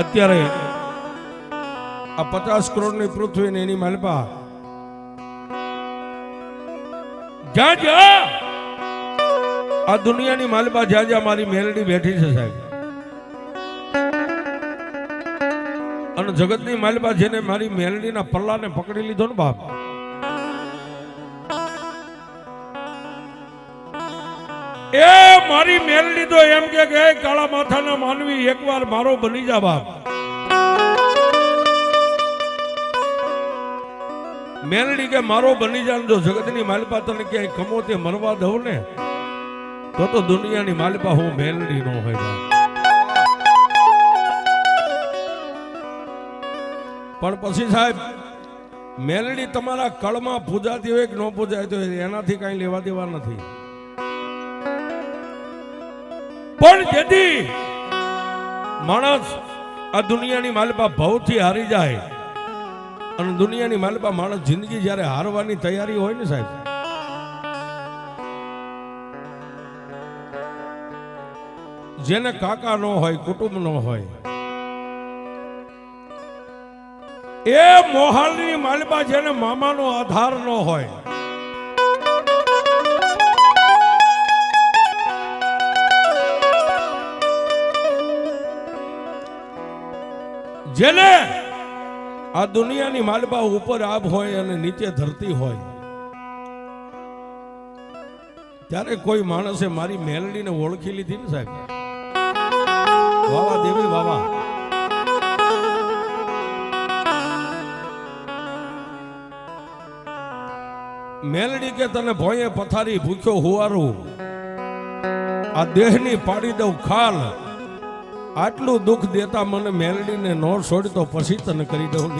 અત્યારે આ પચાસ કરોડની પૃથ્વી એની માલપા. જ્યાં જ્યાં આ દુનિયાની માલપા જ્યાં જ્યાં મારી મેલડી બેઠી છે સાહેબ. અને જગતની માલપા જેને મારી મેલડીના પલ્લાને પકડી લીધો ને બાપ. એ મારી મેલ લીધો એમ કે કાળા માથાના માનવી, એકવાર મારો બની જા બાપ. મેલડી કે, મારો બની જા જો જગતની માલપા ક્યાંય કમો તે મરવા દઉં ને, તો તો દુનિયાની માલપા હું મેલડી નો હોય પણ પછી સાહેબ મેલડી તમારા કળમાં પૂજાતી હોય કે ન પૂજાતી હોય, એનાથી કઈ લેવા દેવા નથી. પણ જેથી માણસ આ દુનિયાની માલપા ભવથી હારી જાય અને દુનિયાની માલપા માણસ જિંદગી જ્યારે હારવાની તૈયારી હોય ને સાહેબ? જેને કાકા નો હોય, કુટુંબ નો હોય, એ મોહાલની માલપા જેને મામાનો આધાર નો હોય જેને આ દુનિયાની માલબા ઉપર આભ હોય અને નીચે ધરતી હોય. ત્યારે કોઈ માણસે મારી મેલડીને ઓળખી લીધી ને સાહેબ? વાવા દેવી, વાવા. મેલડી કે તને ભોંયે પથારી ભૂખ્યો હુવારું? આ દેહની પાડી દઉં ખાલ. આટલું દુઃખ દેતા મને મેલડીને નો છોડતો પછી તને કરી દઉં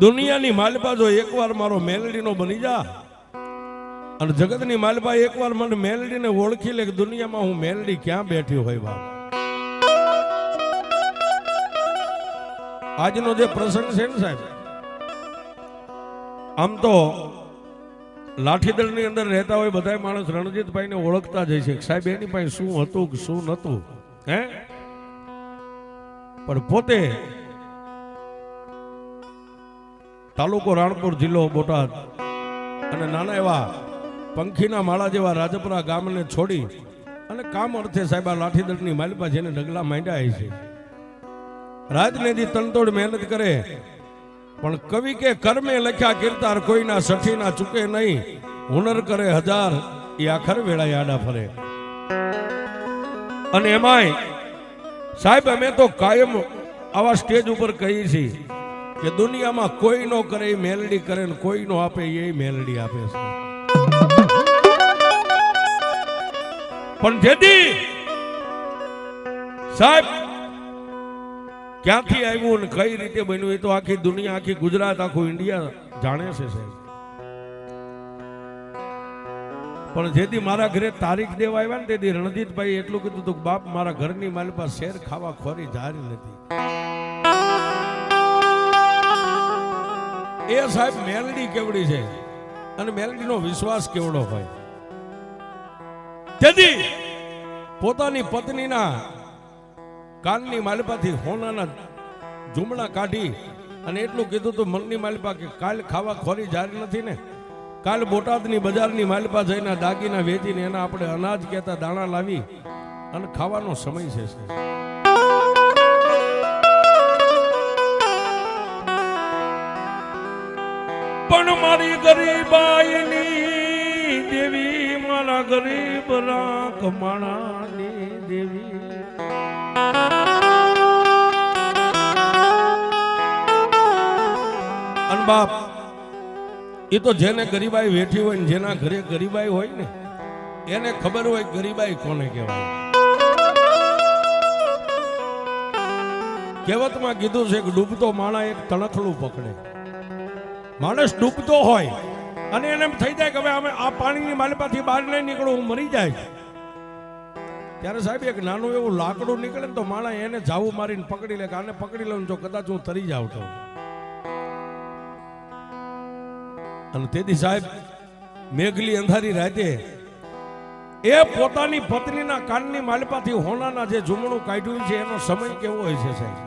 દુનિયાની માલપા જો એકવાર મારો મેલડીનો બની જા. અને જગતની માલપા એકવાર મને મેલડીને ઓળખી લે કે દુનિયામાં હું મેલડી ક્યાં બેઠી હોય બાપ. આજનો જે પ્રસંગ છે ને સાહેબ, આમ તો લાઠીદળની અંદર રહેતા હોય બધા માણસ રણજીતભાઈને ઓળખતા જાય છે. સાહેબ, એની પાસે શું હતું કે શું નહોતું? હે? પણ પોતે તાલુકો રાણપુર જિલ્લો બોટાદ. અને નાના એવા પંખીના માળા જેવા રાજપુરા ગામને છોડી અને કામ અર્થે સાહેબ આ લાઠીદળની માલિપા જેને ડગલા માંડ્યા છે. રાજનીતિ તનતોડ મહેનત કરે, પણ કવિ કે કર્મે લખ્યા કીર્તાર કોઈના સઠીના ચૂકે નહીં. હુનર કરે હજાર, એ આખર વેળા આડા ફરે. અને એમાંય સાહેબ, અમે તો કાયમ આવા સ્ટેજ ઉપર કહીએ છીએ. કે દુનિયામાં કોઈ નો કરે, એ મેલડી કરે ને કોઈ નો આપે, એ મેલડી આપે છે. પણ જેથી સાહેબ, ક્યાંથી આવ્યું ને કઈ રીતે બન્યું, એ તો આખી દુનિયા, આખી ગુજરાત, આખું ઇન્ડિયા જાણે છે સાહેબ. પણ જેથી મારા ઘરે તારીખ દેવા આવ્યા ને તેથી રણજીતભાઈ એટલું કીધું હતું બાપ મારા ઘરની માલિકા શેર ખાવા ખોરી જારી નથી. એ સાહેબ મેલડી કેવડી છે? અને મેલડીનો વિશ્વાસ કેવડો હોય? તેથી પોતાની પત્નીના કાનની માલપાથી હોનાના ઝુમડા કાઢી અને એટલું કીધું તું મનની માલિપા કે કાલ ખાવા ખોરી જારી નથી ને? કાલ બોટાદની બજારની માલિપા જઈને દાગીના વેચીને એના આપણે અનાજ કહેતા દાણા લાવી અને ખાવાનો સમય છે પણ મારી ગરીબાઈની દેવી, મારા ગરીબ રાખ માણાની દેવી બાપ, એ તો જેને ગરીબાઈ વેઠી હોય ને જેના ઘરે ગરીબાઈ હોય ને, એને ખબર હોય ગરીબાઈ કોને કહેવાય. કહેવતમાં કીધું છે કે ડૂબતો માણા એક તણખલું પકડે. માણસ ડૂબતો હોય અને એને થઈ જાય કે હવે અમે આ પાણીની માલિપાથી બહાર નહીં નીકળું, હું મરી જાય. ત્યારે સાહેબ એક નાનું એવું લાકડું નીકળે ને તો માણસ એને જાવું મારીને પકડી લે કે આને પકડી લઉં જો કદાચ હું તરી જાઉં તો. અને તેથી સાહેબ મેઘલી અંધારી રાતે એ પોતાની પત્નીના કાનની માલિપાથી હોનાના જે જુમણું કાઢ્યું છે એનો સમય કેવો હોય છે સાહેબ?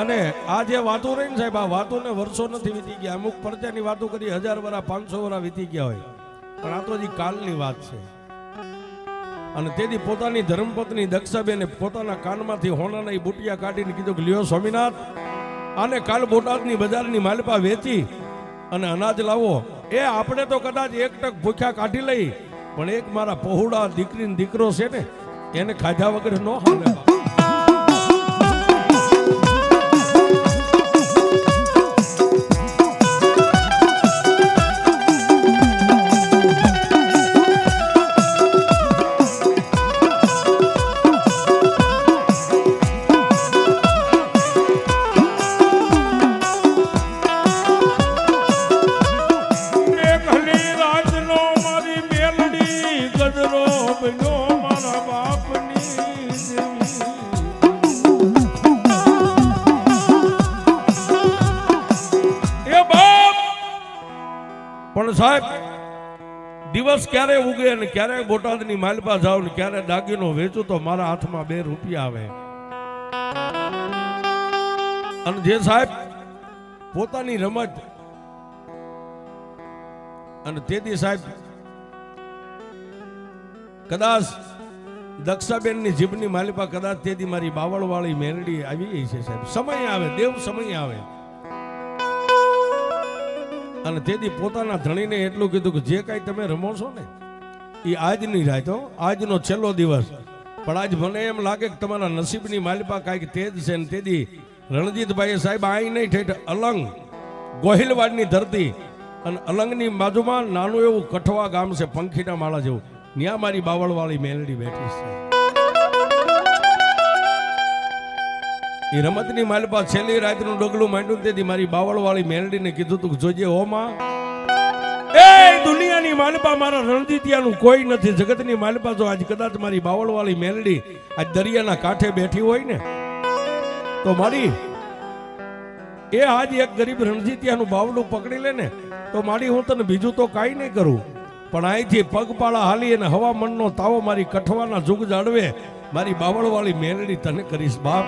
અને આ જે વાતો રહી ને સાહેબ, આ વાતોને વર્ષો નથી વીતી ગયા. અમુક પરચાની વાતો કરી, હજાર વરા, પાંચસો વરા વીતી ગયા હોય. પણ આ તો હજી કાલની વાત છે. અને તેથી પોતાની ધર્મપત્ની દક્ષાબેને પોતાના કાનમાંથી હોનાના બુટિયા કાઢીને કીધું કે, લ્યો સ્વામિનાથ, આને કાલ બોટાદની બજારની માલપા વેચી અને અનાજ લાવો. એ આપણે તો કદાચ એક ટક ભૂખ્યા કાઢી લઈ, પણ એક મારા પહોળા દીકરી ને દીકરો છે ને, એને ખાધા વગર ન હાલે. સાહેબ, દિવસ ક્યારે ઉગે અને ક્યારે બોટાદની માલપા જાવ ને ક્યારે દાગીનો વેચું તો મારા હાથમાં બે રૂપિયા આવે. અને જે સાહેબ, પોતાની રમત અને તેથી સાહેબ, કદાચ દક્ષાબેનની જીભની માલિપા કદાચ તેથી મારી બાવળવાળી મેરડી આવી ગઈ છે સાહેબ. સમય આવે, દેવ સમય આવે. અને તેથી પોતાના ધણીને એટલું કીધું કે જે કાંઈ તમે રમો છો ને, એ આજની રાત આજનો છેલ્લો દિવસ. પણ આજ મને એમ લાગે કે તમારા નસીબની માલિપા કાંઈક તેજ છે ને તેથી રણજીતભાઈએ સાહેબ આઈ નહીં ઠેઠ, અલંગ ગોહિલવાડની ધરતી અને અલંગની બાજુમાં નાનું એવું કઠવા ગામ છે, પંખીના માળા જેવું. ત્યાં મારી બાવળવાળી મેલડી બેઠી છે. એ રમતની માલપા છેલ્લી રાતનું ડગલું માંડ્યું તેથી મારી બાવળવાળી મેલડીને કીધું તું જોજે હોમાં એ દુનિયાની માલપા મારા રણજીતિયાનું કોઈ નથી. જગતની માલપા જો આજ કદાચ મારી બાવળવાળી મેલડી આજ દરિયાના કાંઠે બેઠી હોય ને, તો મારી એ આજ એક ગરીબ રણજીતિયાનું બાવડું પકડી લે ને, તો મારી હું તને બીજું તો કાંઈ નહીં કરું. પણ અહીંથી પગપાળા હાલી અને હવામાનનો તાવો મારી કઠવાના જુગ જાળવે. મારી બાવળવાળી મેલડી તને કરીશ બાપ.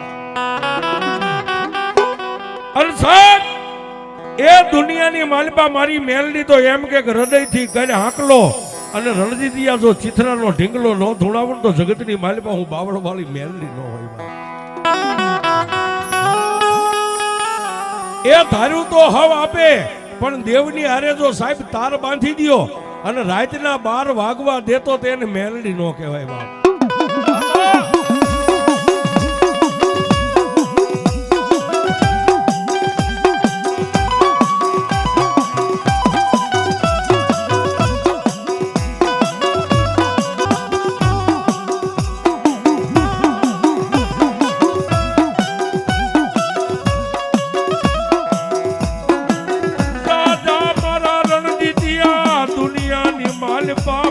એ દુનિયાની માલપા મારી મેલડી તો એમ કે હૃદયથી કરે હાંકલો અને રણજીતિયા જો ચિત્રાનો ઢીંગલો ન ધૂણાવું તો જગતની માલપા હું બાવળવાળી મેલડી ન હોય એ ધાર્યું તો હવ આપે, પણ દેવની હારે જો સાહેબ તાર બાંધી દ્યો અને રાતના બાર વાગવા દેતો તેને મેલડી નો કહેવાય બાપ.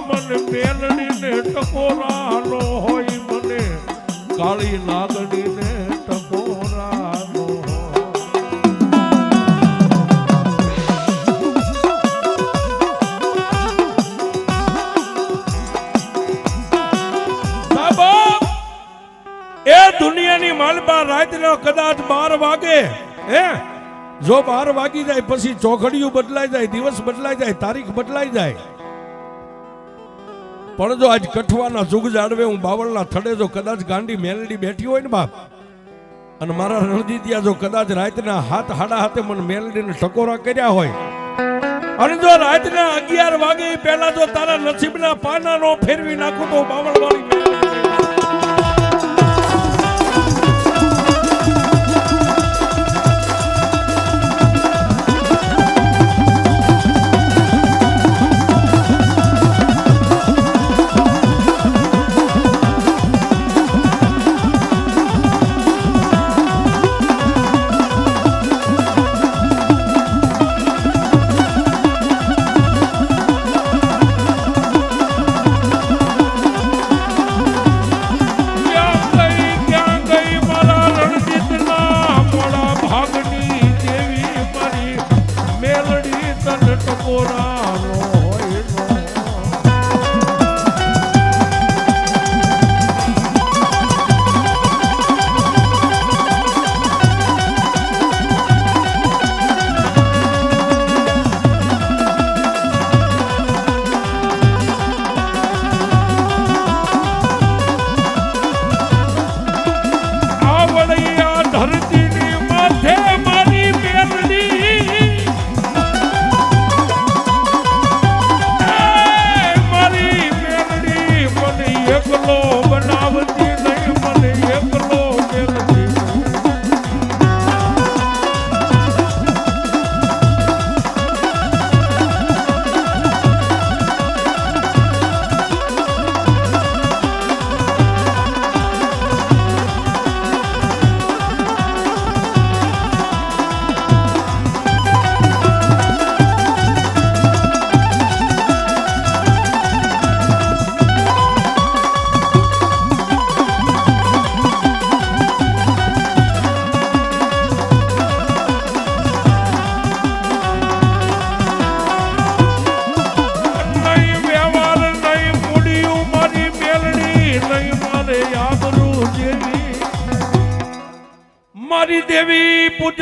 મને મેલડીને ટકોરાનો હોય મને. કાળી નાગડીને ટકોરાનો એ દુનિયાની માલપા રાતના કદાચ બાર વાગે, હે? જો બાર વાગી જાય, પછી ચોઘડિયું બદલાઈ જાય, દિવસ બદલાઈ જાય, તારીખ બદલાઈ જાય. પણ જો આજ કઠવાના જુગ જાડવે હું બાવળના થડે જો કદાચ ગાંડી મેલડી બેઠી હોય ને બાપ, અને મારા રણજીતિયા જો કદાચ રાતના હાથ હાડા હાથે મને મેલડીને ટકોરા કર્યા હોય, અને જો રાતના અગિયાર વાગે પહેલા જો તારા નસીબના પાના નો ફેરવી નાખું તો બાવળ વાળી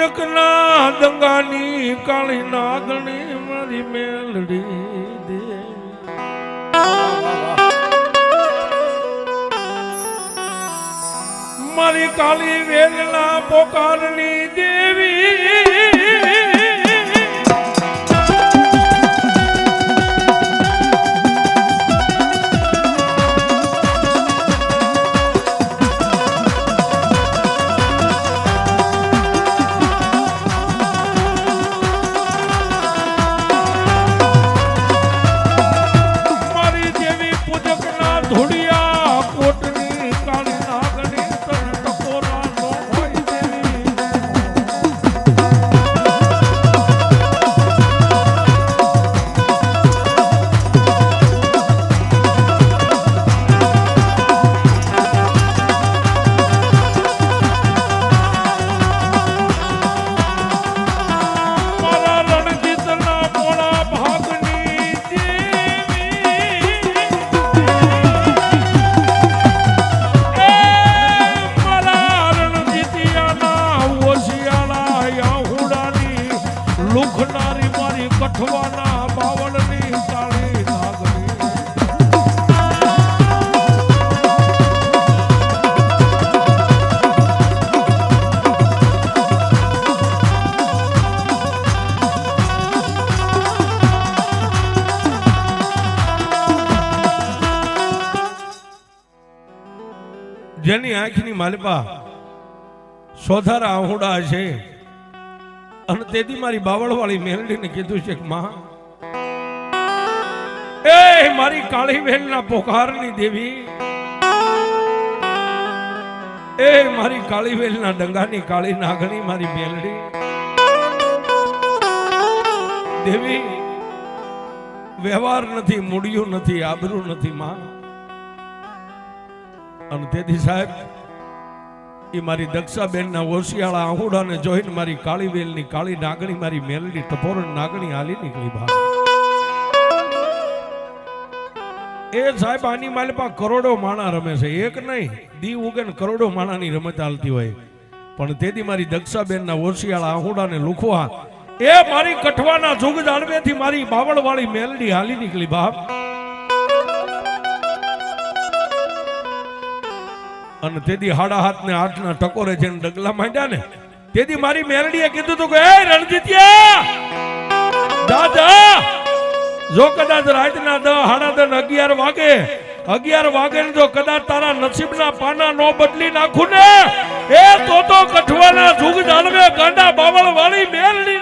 દેવી ના દંગાની કાળી નાગણી મારી મેલડી દે. મારી કાળી વેલના પોકારની દેવી જેની આંખની માલપા સોધાર આહુડા છે. અને તેથી મારી બાવળવાળી મેલડીને કીધું છે કે, માં, એ મારી કાળી વેલના પોકારની દેવી, એ મારી કાળી વેલના ડંગાની કાળી નાગણી મારી મેલડી, દેવી, વ્યવહાર નથી, મૂડિયું નથી, આબરું નથી, માં. અને તેથી સાહેબ, એ મારી દક્ષાબેનના ઓશિયાળા આહુડાને જોઈને મારી કાળી કાળી નાગણી, મારી મેલડી ટપોરણ નાગણી હાલી નીકળી બહાર એ સાહેબ, આની માલપા કરોડો માણા રમે છે. એક નહીં, દી ઉગે કરોડો માણાની રમત હાલતી હોય. પણ તેથી મારી દક્ષાબેનના ઓશિયાળા આહુડાને લુખવા, એ મારી કઠવાના જુગ જાળવેથી મારી બાવળવાળી મેલડી હાલી નીકળી બાપ અને તેથી હાડા હાથ ને આઠ ના ટકોરે છે ડગલા માંડ્યા ને, તેથી મારી મેરડીએ કીધું તું કે, એ રણજીત્યા! જા જા કદાચ રાતના દ હાડા દન અગિયાર વાગે અગિયાર વાગે જો કદાચ તારા નસીબના પાના નો બદલી નાખું ને, એ તો તો કઠવાના જુગ જાળવે ગાંડા બાવળ વાળી મેલડી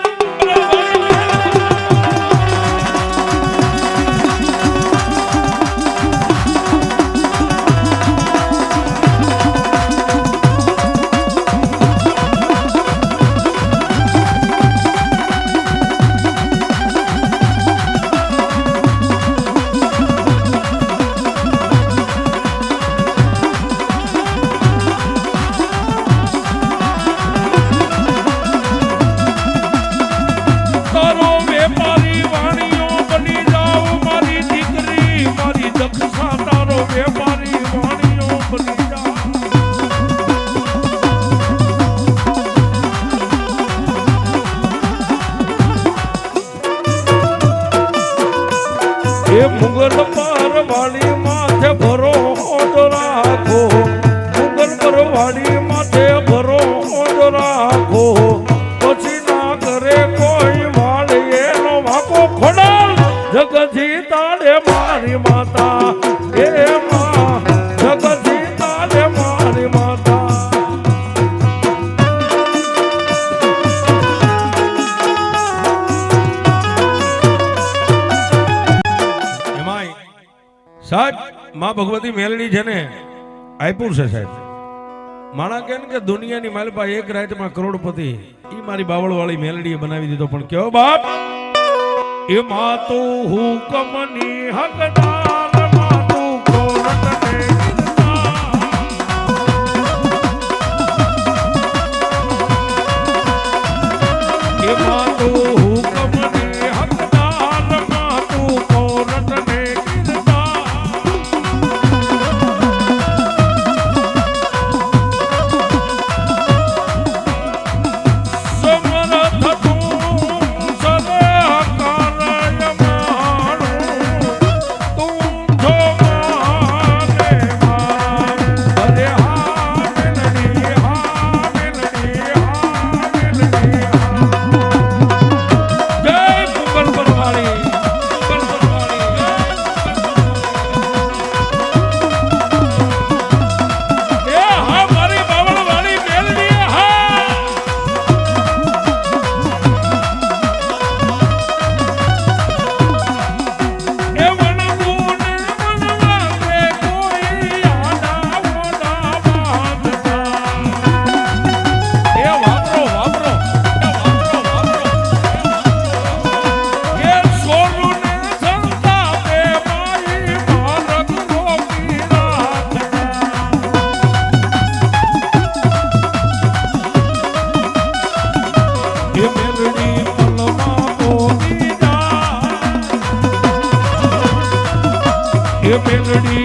ભગવતી મેલડી છે ને આપ્યું છે સાહેબ. માણા કે કે દુનિયાની માલપા એક રાતમાં કરોડપતિ એ મારી બાવળ વાળી મેલડીએ બનાવી દીધો, પણ કેવો બાપ? એ માં તો હુકમની હકદારમાં એ મેલડી